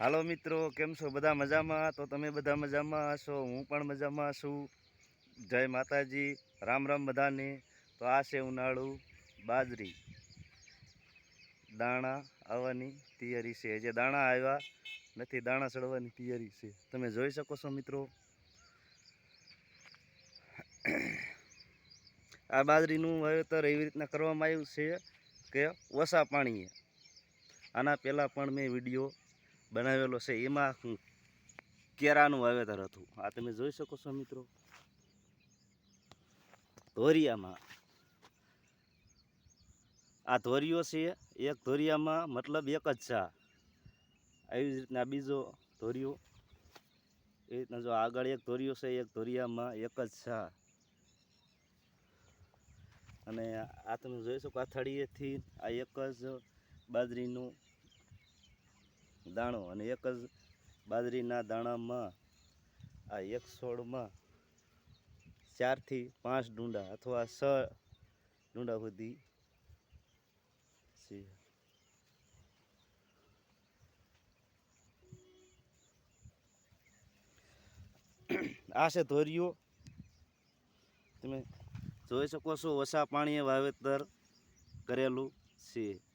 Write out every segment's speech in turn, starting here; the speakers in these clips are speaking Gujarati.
હાલો મિત્રો, કેમ છો? બધા મજામાં? તો તમે બધા મજામાં હશો? હું પણ મજામાં છું. જય માતાજી. રામ રામ બધાને. તો આ છે ઉનાળુ બાજરી. દાણા આવવાની તૈયારી છે. જે દાણા આવ્યા નથી, દાણા ચડવાની તૈયારી છે. તમે જોઈ શકો છો મિત્રો. આ બાજરીનું વાવેતર એવી રીતના કરવામાં આવ્યું છે કે ઓછા પાણીએ. આના પહેલાં પણ મેં વીડિયો બનાવેલો છે, એમાં કેરાનું વાવેતર હતું. આ તમે જોઈ શકો છો મિત્રો. ધોરિયામાં. આ ધોરિયો છે, એક ધોરિયામાં મતલબ એક જ છે આવી રીતના બીજો ધોરિયો એ રીતના જો આગળ એક ધોરિયો છે, એક ધોરિયામાં એક જ છે અને આ તમે જોઈ શકો આ થળીએથી આ એક જ બાજરીનું દાણો અને એક જ બાજરીના દાણામાં, આ એક છોડમાં ચારથી પાંચ ડુંડા અથવા છ ડુંડા સુધી છે. આ છે ધોરીઓ. તમે જોઈ શકો છો ઓછા પાણીએ વાવેતર કરેલું છે.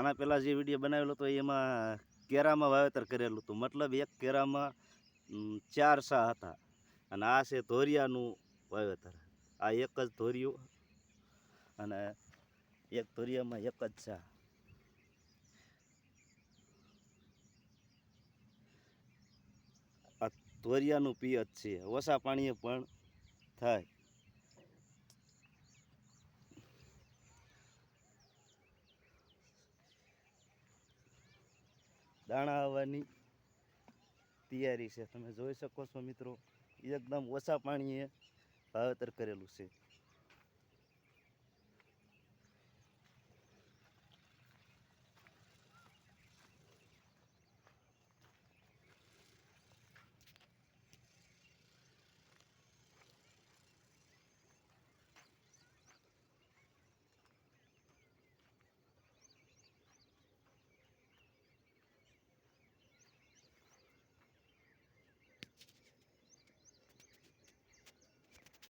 આના પહેલાં જે વીડિયો બનાવેલો હતો, એમાં કેરામાં વાવેતર કરેલું હતું. મતલબ એક કેરામાં ચાર સા હતા. અને આ છે ધોરિયાનું વાવેતર. આ એક જ ધોરિયું અને એક ધોરિયામાં એક જ સા આ ધોરિયાનું પિયત છે. ઓછા પાણીએ પણ થાય. દાણા આવવાની તૈયારી છે. તમે જોઈ શકો છો મિત્રો એકદમ ઓછા પાણીએ વાવેતર કરેલું છે.